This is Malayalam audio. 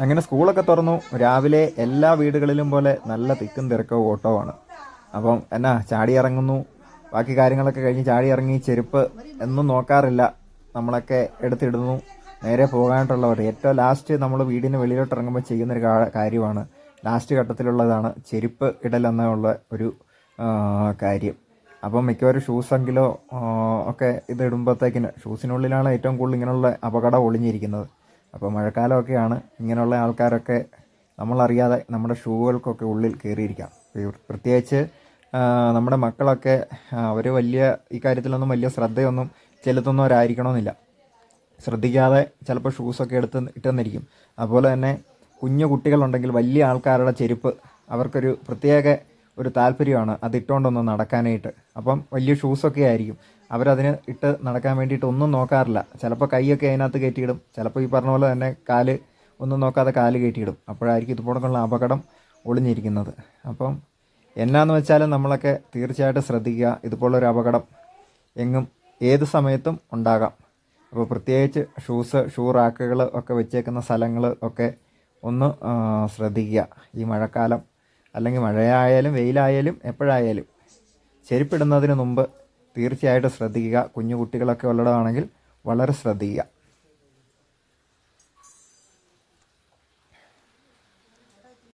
അങ്ങനെ സ്കൂളൊക്കെ തുറന്നു. രാവിലെ എല്ലാ വീടുകളിലും പോലെ നല്ല തിക്കും തിരക്കവും ഓട്ടമാണ് അപ്പം എന്നാ ചാടി ഇറങ്ങുന്നു. ബാക്കി കാര്യങ്ങളൊക്കെ കഴിഞ്ഞ് ചാടി ഇറങ്ങി ചെരുപ്പ് എന്നും നോക്കാറില്ല. നമ്മളൊക്കെ എടുത്തിടുന്നു. നേരെ പോകാനായിട്ടുള്ളവർ ഏറ്റവും ലാസ്റ്റ് നമ്മൾ വീടിന് വെളിയിലോട്ട് ഇറങ്ങുമ്പോൾ ചെയ്യുന്നൊരു കാര്യമാണ്. ലാസ്റ്റ് ഘട്ടത്തിലുള്ളതാണ് ചെരുപ്പ് ഇടൽ എന്നുള്ള ഒരു കാര്യം. അപ്പം മിക്കവാറും ഷൂസെങ്കിലോ ഒക്കെ ഇത് ഇടുമ്പോഴത്തേക്കിന് ഷൂസിനുള്ളിലാണ് ഏറ്റവും കൂടുതൽ ഇങ്ങനെയുള്ള അപകടം ഒളിഞ്ഞിരിക്കുന്നത്. അപ്പോൾ മഴക്കാലമൊക്കെയാണ് ഇങ്ങനെയുള്ള ആൾക്കാരൊക്കെ നമ്മളറിയാതെ നമ്മുടെ ഷൂകൾക്കൊക്കെ ഉള്ളിൽ കയറിയിരിക്കാം പ്രത്യേകിച്ച് നമ്മുടെ മക്കളൊക്കെ അവർ വലിയ ഇക്കാര്യത്തിലൊന്നും കാര്യത്തിലൊന്നും വലിയ ശ്രദ്ധയൊന്നും ചെലുത്തുന്നവരായിരിക്കണമെന്നില്ല. ശ്രദ്ധിക്കാതെ ചിലപ്പോൾ ഷൂസൊക്കെ എടുത്ത് ഇട്ടെന്നിരിക്കും. അതുപോലെ തന്നെ കുഞ്ഞു കുട്ടികളുണ്ടെങ്കിൽ വലിയ ആൾക്കാരുടെ ചെരുപ്പ് അവർക്കൊരു പ്രത്യേക ഒരു താല്പര്യമാണ് അതിട്ടുകൊണ്ടൊന്ന് നടക്കാനായിട്ട്. അപ്പം വലിയ ഷൂസൊക്കെ ആയിരിക്കും. അവരതിന് ഇട്ട് നടക്കാൻ വേണ്ടിയിട്ട് ഒന്നും നോക്കാറില്ല. ചിലപ്പോൾ കൈയൊക്കെ അതിനകത്ത് കയറ്റിയിടും. ചിലപ്പോൾ ഈ പറഞ്ഞ പോലെ തന്നെ കാൽ ഒന്നും നോക്കാതെ കാൽ കയറ്റിയിടും. അപ്പോഴായിരിക്കും ഇതുപോലുള്ള അപകടം ഒളിഞ്ഞിരിക്കുന്നത്. അപ്പം എന്നാന്ന് വെച്ചാലും നമ്മളൊക്കെ തീർച്ചയായിട്ടും ശ്രദ്ധിക്കുക. ഇതുപോലൊരു അപകടം എങ്ങും ഏത് സമയത്തും ഉണ്ടാകാം. അപ്പോൾ പ്രത്യേകിച്ച് ഷൂസ് ഷൂ റാക്കുകൾ ഒക്കെ വെച്ചേക്കുന്ന സ്ഥലങ്ങൾ ഒക്കെ ഒന്ന് ശ്രദ്ധിക്കുക. ഈ മഴക്കാലം അല്ലെങ്കിൽ മഴയായാലും വെയിലായാലും എപ്പോഴായാലും ചെരുപ്പിടുന്നതിന് മുമ്പ് തീർച്ചയായിട്ടും ശ്രദ്ധിക്കുക. കുഞ്ഞു കുട്ടികളൊക്കെ ഉള്ളതാണെങ്കിൽ വളരെ ശ്രദ്ധിക്കുക.